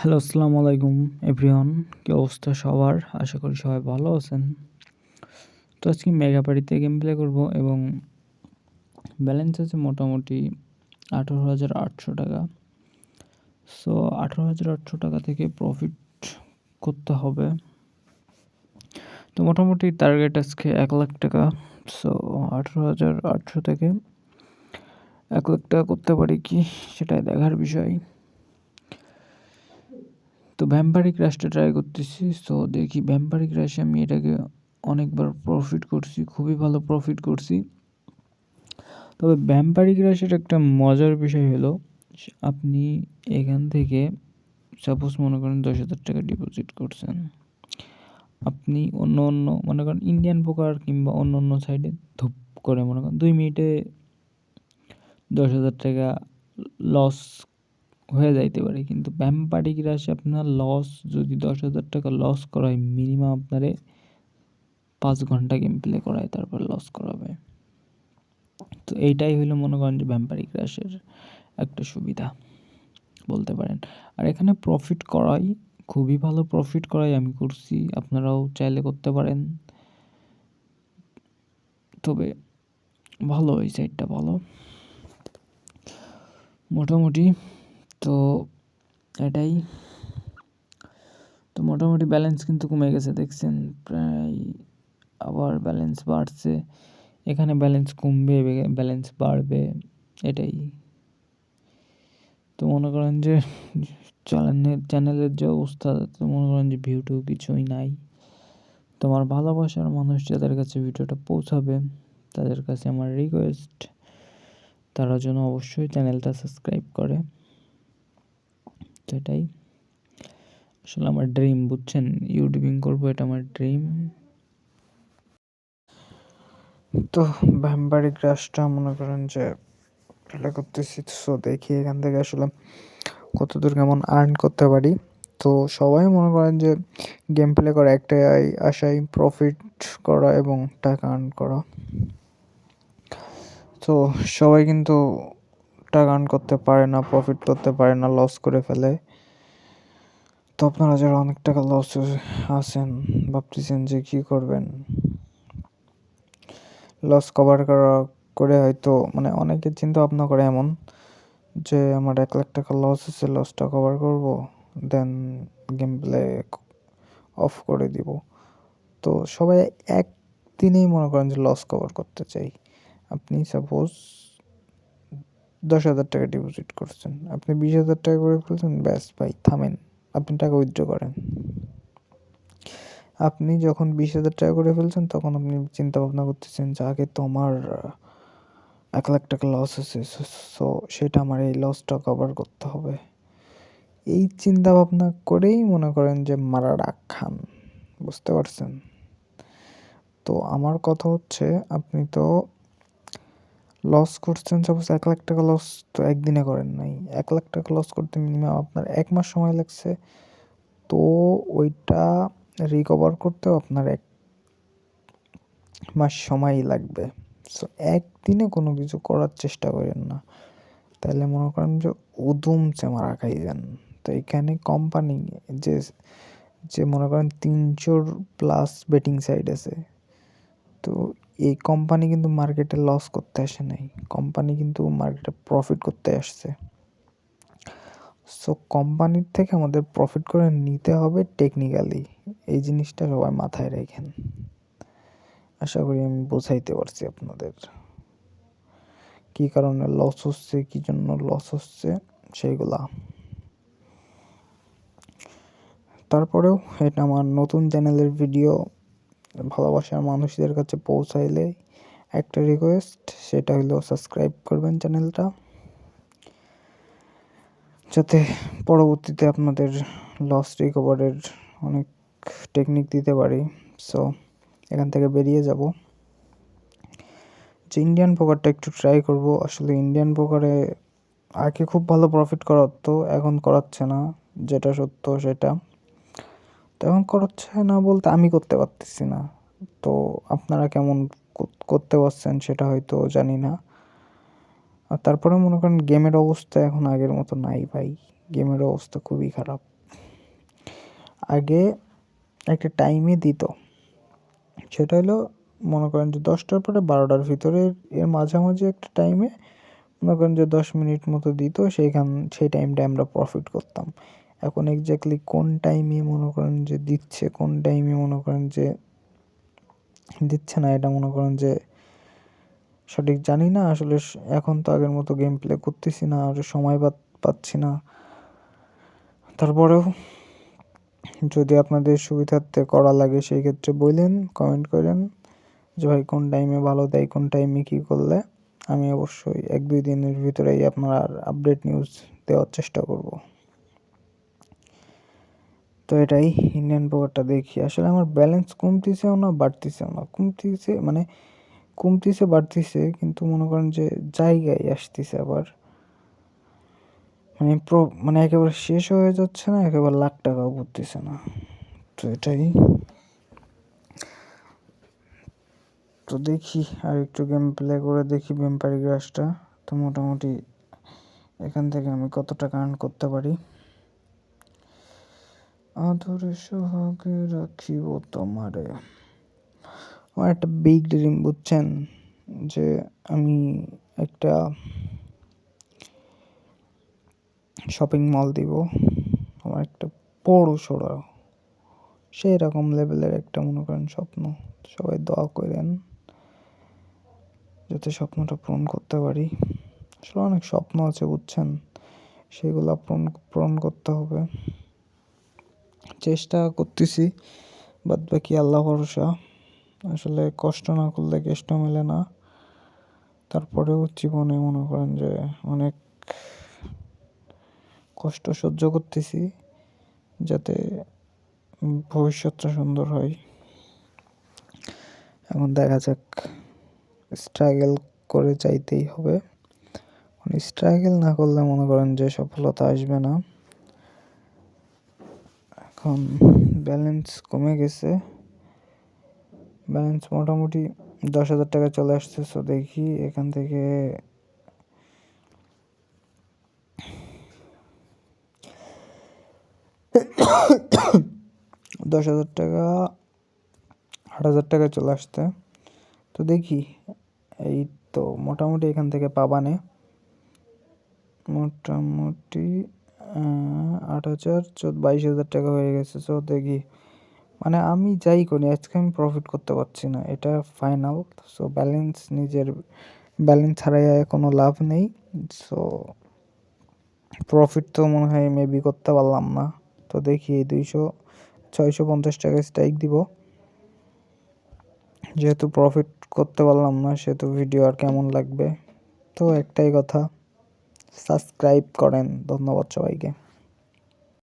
Hello, আসসালামু আলাইকুম everyone. কী অবস্থা সবার? আশা করি সবাই ভালো আছেন। তো আজকে মেগা পাড়িতে গেম প্লে করব এবং ব্যালেন্স আছে মোটামুটি আঠারো হাজার আটশো টাকা। সো আঠারো হাজার আটশো টাকা থেকে প্রফিট করতে হবে। তো মোটামুটি টার্গেট আজকে এক লাখ টাকা। সো আঠারো হাজার আটশো থেকে এক লাখ টাকা করতে পারি কি সেটাই দেখার বিষয়। তো ভ্যাম্পারিক রাশটা ট্রাই করতেছি। সো দেখি ভ্যাম্পারিক রাশে আমি এটাকে অনেকবার প্রফিট করছি, খুবই ভালো প্রফিট করছি। তবে ভ্যাম্পারিক রাশের একটা মজার বিষয় হলো, আপনি এখান থেকে সাপোজ মনে করেন দশ হাজার টাকা ডিপোজিট করছেন। আপনি অন্য অন্য, মনে করেন ইন্ডিয়ান পোকার কিংবা অন্য অন্য সাইডে ধূপ করে মনে করেন, দুই মিনিটে দশ হাজার টাকা লস হয়ে যাইতে পারে। কিন্তু ব্যাম্পারিক রাশি আপনার লস যদি দশ হাজার টাকা লস করায় মিনিমাম আপনারে পাঁচ ঘণ্টা গেম প্লে করায়, তারপর লস করাবে। তো এইটাই হলো মনে করেন যে ব্যাম্পারিক রাশের একটা সুবিধা বলতে পারেন। আর এখানে প্রফিট করাই, খুবই ভালো প্রফিট করাই আমি করছি, আপনারাও চাইলে করতে পারেন। তবে ভালো এই সাইডটা ভালো। মোটামুটি তো এটাই। তো মোটামুটি ব্যালেন্স কিন্তু কমে গেছে, দেখছেন প্রায় আবার ব্যালেন্স বাড়ছে। এখানে ব্যালেন্স কমবে ব্যালেন্স বাড়বে, এটাই। তো মনে করেন যে চ্যানেলের চ্যানেলের যে অবস্থা, তো মনে করেন যে ভিউটিউ কিছুই নাই। তোমার ভালোবাসার মানুষ যাদের কাছে ভিডিওটা পৌঁছাবে, তাদের কাছে আমার রিকোয়েস্ট তারা যেন অবশ্যই চ্যানেলটা সাবস্ক্রাইব করে। তো এটাই। আসলে আমার ড্রিম বুঝছেন? ইউটিউবিং করব, এটা আমার ড্রিম তো ভ্যাম্পারিক রাশটা মনে করেন যে খেলা করতেছি সো দেখি এখান থেকে আসলে কতদূর কেমন আর্ন করতে পারি। তো সবাই মনে করেন যে গেম প্লে করা একটাই আশাই প্রফিট করা এবং টাকা আর্ন করা। তো সবাই কিন্তু টাকা আর্ন করতে পারে না প্রফিট করতে পারে না লস করে ফেলে। তো আপনারা যারা অনেক টাকা লস আছেন, ভাবতেছেন যে কী করবেন? লস কভার করা, করে হয়তো মানে অনেকে চিন্তা ভাবনা করে এমন যে, আমার এক লাখ টাকা লস আছে লসটা কভার করব দেন গেম প্লে অফ করে দিব। তো সবাই একদিনেই মনে করেন যে লস কভার করতে চাই। আপনি সাপোজ দশ হাজার টাকা ডিপোজিট করছেন। আপনি বিশ হাজার টাকা করে ফেলছেন, ব্যাস ভাই, থামেন। আপনি টাকা উইথড্র করেন। আপনি যখন বিশ হাজার টাকা করে ফেলছেন, তখন আপনি চিন্তা ভাবনা করতেছেন যে, আগে তো আমার এক লাখ টাকা লস আছে সো সেটা আমার এই লসটা কভার করতে হবে। এই চিন্তা ভাবনা করেই মনে করেন যে মারা রাগ খান। বুঝতে পারছেন? তো আমার কথা হচ্ছে, আপনি তো লস করছেন সাপোজ এক লাখ টাকা লস তো একদিনে করেন নাই। এক লাখ টাকা লস করতে মিনিমাম আপনার এক মাস সময় লাগছে। তো ওইটা রিকভার করতেও আপনার এক মাস সময়ই লাগবে। সো একদিনে কোনো কিছু করার চেষ্টা করেন না। তাহলে মনে করেন যে উদুমচে মারা খাইবেন তো এখানে কোম্পানি যে যে মনে করেন তিনশোর প্লাস বেটিং সাইড আছে। তো এই কোম্পানি কিন্তু মার্কেটে লস করতে আসে নাই। কোম্পানি কিন্তু মার্কেটে প্রফিট করতে আসছে। সো কোম্পানির থেকে আমাদের প্রফিট করে নিতে হবে টেকনিক্যালি এই জিনিসটা সবাই মাথায় রেখেন। আশা করি আমি বোঝাইতে পারছি আপনাদের। কী কারণে লস হচ্ছে, কী জন্য লস হচ্ছে, সেইগুলা। তারপরেও এটা আমার নতুন চ্যানেলের ভিডিও ভালোবাসার মানুষদের কাছে পৌঁছাইলে একটা রিকোয়েস্ট সেটা হলো সাবস্ক্রাইব করবেন চ্যানেলটা যাতে পরবর্তীতে আপনাদের লস রিকভারের অনেক টেকনিক দিতে পারি। সো এখান থেকে বেরিয়ে যাব। যে ইন্ডিয়ান পোকারটা একটু ট্রাই করব। আসলে ইন্ডিয়ান পোকারে আগে খুব ভালো প্রফিট করাতো, এখন করাচ্ছে না। যেটা সত্য সেটা। তো এখন করাচ্ছে না বলতে আমি করতে পারতেছি না। তো আপনারা কেমন করতে পারছেন সেটা হয়তো জানি না। আর তারপরে মনে করেন গেমের অবস্থা এখন আগের মতো নাই ভাই। গেমের অবস্থা খুবই খারাপ। আগে একটা টাইমে দিত। সেটা হলো মনে করেন যে দশটার পরে বারোটার ভিতরে এর মাঝামাঝি একটা টাইমে মনে করেন যে দশ মিনিট মতো দিত, সেইখান, সেই টাইমটা আমরা প্রফিট করতাম। এখন এক্স্যাক্টলি কোন টাইমে মনে করেন যে দিচ্ছে, কোন টাইমে মনে করেন যে দিচ্ছে না, এটা মনে করেন যে সঠিক জানি না, আসলে এখন তো আগের মতো গেম প্লে করতেছি না, আর সময় পাচ্ছি না। তারপরেও যদি আপনাদের সুবিধার্থে করা লাগে সেই ক্ষেত্রে বললেন কমেন্ট করেন যে ভাই কোন টাইমে ভালো দেয়, কোন টাইমে কী করলে। আমি অবশ্যই এক দুই দিনের ভিতরেই আপনার আপডেট নিউজ দেওয়ার চেষ্টা করব। তো এটাই ইন্ডিয়ান পোকারটা দেখি। আসলে আমার ব্যালেন্স কমতিছেও না, বাড়তিছেও না। কমতিছে মানে কমতিছে, বাড়তিছে, কিন্তু মনে করেন যে জায়গায় আসতেছে আবার। মানে প্রো মানে একেবারে শেষ হয়ে যাচ্ছে না, একেবারে লাখ টাকাও করতেছে না। তো এটাই। তো দেখি, আর একটু গেম প্লে করে দেখি ভ্যাম্পারি গ্রাসটা তো মোটামুটি এখান থেকে আমি কত টাকা আর্ন করতে পারি। আদরে সোহাগে রাখিব তোমারে আমার একটা বিগ ড্রিম বুঝছেন? যে আমি একটা শপিং মল দিব। আমার একটা বড় সড়ো সেই রকম লেভেলের একটা, মনে করেন, স্বপ্ন। সবাই দোয়া করেন, যাতে স্বপ্নটা পূরণ করতে পারি। আসলে অনেক স্বপ্ন আছে, বুঝছেন? সেগুলো পূরণ পূরণ করতে হবে। চেষ্টা করতেছি, বাদ বাকি আল্লাহ ভরসা। আসলে কষ্ট না করলে কেষ্ট মেলে না। তারপরেও জীবনে মনে করেন যে অনেক কষ্ট সহ্য করতেছি, যাতে ভবিষ্যৎটা সুন্দর হয়। এখন দেখা যাক স্ট্রাগল করে চাইতেই হবে। স্ট্রাগল না করলে মনে করেন যে সফলতা আসবে না। এখন ব্যালেন্স কমে গেছে। ব্যালেন্স মোটামুটি দশ হাজার টাকা চলে আসছে সো দেখি এখান থেকে দশ হাজার টাকা, আট হাজার টাকা চলে আসতে তো দেখি, এই তো মোটামুটি এখান থেকে পাবানে। মোটামুটি আট হাজার, চোদ্দ, বাইশ হাজার টাকা হয়ে গেছে। সো দেখি। মানে আমি যাই করি, আজকে আমি প্রফিট করতে পারছি না। এটা ফাইনাল সো ব্যালেন্স নিজের ব্যালেন্স ছাড়াই কোনো লাভ নেই। সো প্রফিট তো মনে হয় মেবি করতে পারলাম না। তো দেখি, এই দুইশো, ছয়শো পঞ্চাশ টাকা স্ট্রাইক দিব। যেহেতু প্রফিট করতে পারলাম না, সেহেতু ভিডিও আর কেমন লাগবে? তো একটাই কথা সাবস্ক্রাইব করেন। ধন্যবাদ সবাইকে।